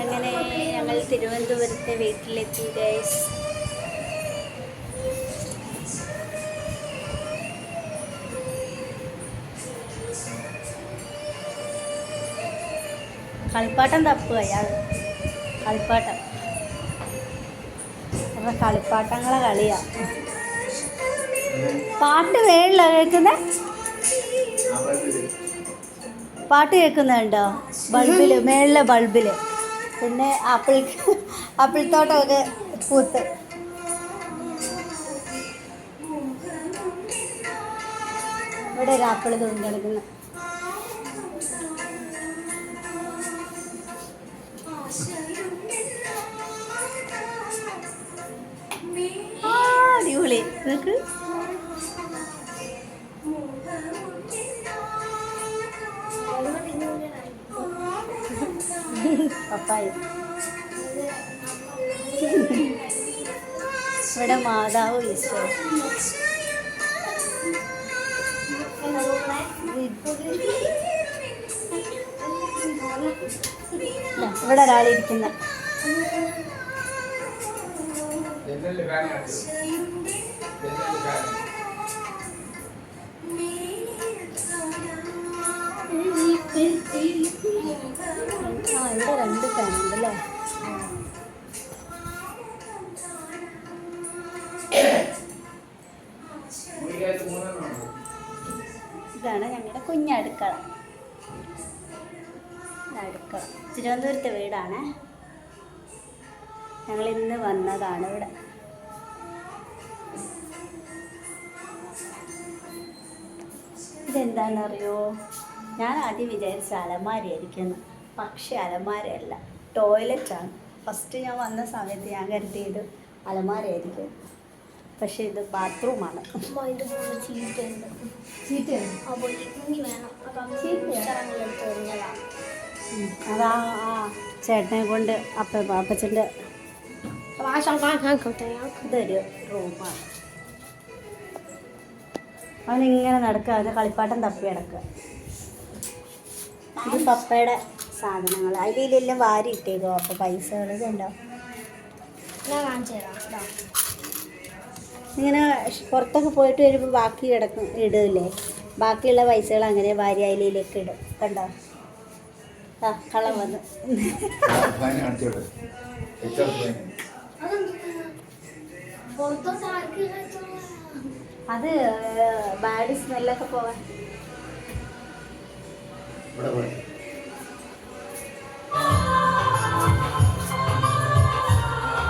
അങ്ങനെ ഞങ്ങൾ തിരുവനന്തപുരത്തെ വീട്ടിലെത്തി ഗൈസ് കളിപ്പാട്ടം തപ്പുക അയാൾ? കളിപ്പാട്ടം. അവരുടെ കളിപ്പാട്ടങ്ങളെ കളിയാ. പാട്ട് വേണില്ല കേൾക്കുന്നേ? പാട്ട് കേൾക്കുന്നുണ്ടോ ബൾബിൽ മേളിലെ ബൾബിൽ പിന്നെ ആപ്പിൾ ആപ്പിൾ തോട്ടമൊക്കെ പൂത്ത്. ഇവിടെ ഒരു ആപ്പിൾ തോന്നി കിടക്കുന്നു. നിങ്ങൾക്ക് അടിപൊളി. നിനക്ക്? പപ്പായ. ഇവിടെ മാതാവ് ഈശോ ഇവിടെ ഒരാളിരിക്കുന്ന ആ ഇവിടെ രണ്ട് ഫാൻ ഉണ്ട് അല്ലേ ഇതാണ് ഞങ്ങളുടെ കുഞ്ഞടുക്കള അടുക്കള. തിരുവനന്തപുരത്തെ വീടാണ്. ഞങ്ങൾ ഇന്ന് വന്നതാണ് ഇവിടെ. ഇതെന്താണെന്നറിയോ? ഞാൻ ആദ്യം വിചാരിച്ച അലമാരയായിരിക്കുന്നു പക്ഷേ അലമാരയല്ല ടോയ്ലറ്റാണ്. ഫസ്റ്റ് ഞാൻ വന്ന സമയത്ത് ഞാൻ കരുതിയത് അലമാരയായിരിക്കും. പക്ഷേ ഇത് ബാത്റൂമാണ്. അതാ ആ ചേട്ടനെ കൊണ്ട് അപ്പ അപ്പച്ചന്റെ ഇതൊരു റൂമാണ്. അവനിങ്ങനെ നടക്കുക അവന്റെ കളിപ്പാട്ടം തപ്പി കിടക്കുക ഇത് പപ്പയുടെ സാധനങ്ങൾ. അതിലെല്ലാം വാരി ഇട്ടേക്കോ? അപ്പോൾ പൈസകൾ ഇതുണ്ടോ ഇങ്ങനെ പുറത്തൊക്കെ പോയിട്ട് വരുമ്പോൾ ബാക്കി കിടക്കും ഇടില്ലേ? ബാക്കിയുള്ള പൈസകൾ അങ്ങനെ വാരി അതിലേക്ക് ഇടും. കണ്ടോ? ആ കള്ളം വന്ന്? അത് ബാഡ് സ്മെല്ലൊക്കെ പോകാൻ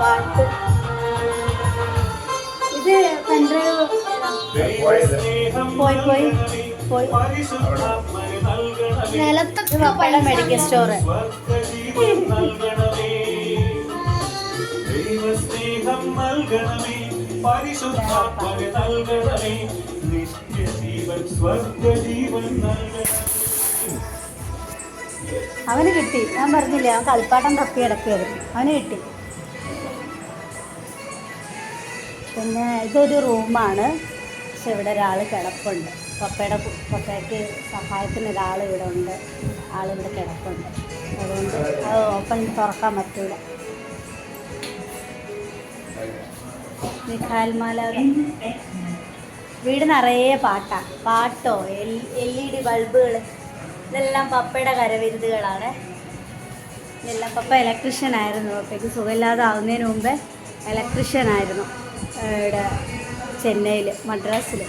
പാട്ട്. ഇത് പെൺഡ്രൈവ് പോയി പോയി പോയി. നിലത്തൊക്കെ പപ്പയുടെ മെഡിക്കൽ സ്റ്റോറ് ദൈവസ്നേഹം നൽകണമേ. പരിശുദ്ധാത്മനെ നൽകണമേ. നിത്യജീവൻ സ്വർഗജീവൻ നൽകണമേ. അവന് കിട്ടി. ഞാൻ പറഞ്ഞില്ല അവൻ കളിപ്പാട്ടം തപ്പി കിടക്കുകയായിരുന്നു അവന് കിട്ടി. പിന്നെ ഇതൊരു റൂമാണ്. പക്ഷെ ഇവിടെ ഒരാൾ കിടപ്പുണ്ട്. പപ്പയുടെ പപ്പയ്ക്ക് സഹായത്തിന് ഒരാൾ ഇവിടെ ഉണ്ട്. ആളിവിടെ കിടപ്പുണ്ട്. അതുകൊണ്ട് അത് ഓപ്പൺ തുറക്കാൻ പറ്റൂല. മിഖാൽമാല വീട് നിറയെ പാട്ടാണ് പാട്ടോ എൽ ഇ ഡി ബൾബുകൾ ഇതെല്ലാം പപ്പയുടെ കരവിരുതുകളാണ്. ഇതെല്ലാം പപ്പ ഇലക്ട്രീഷ്യൻ ആയിരുന്നു. പപ്പയ്ക്ക് സുഖമില്ലാതെ ആവുന്നതിന് മുമ്പേ ഇലക്ട്രീഷ്യൻ ആയിരുന്നു ഇവിടെ ചെന്നൈയിൽ മദ്രാസിൽ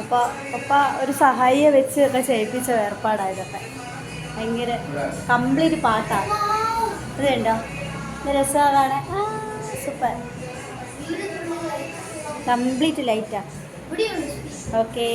അപ്പോൾ പപ്പ ഒരു സഹായിയെ വെച്ച് ഒക്കെ ചെയ്യിപ്പിച്ച ഏർപ്പാടായതൊക്കെ ഭയങ്കര കംപ്ലീറ്റ് പാട്ടാണ് അത് കണ്ടോ? രസമാണ്. സൂപ്പർ കംപ്ലീറ്റ് ലൈറ്റാണ് ഓക്കേ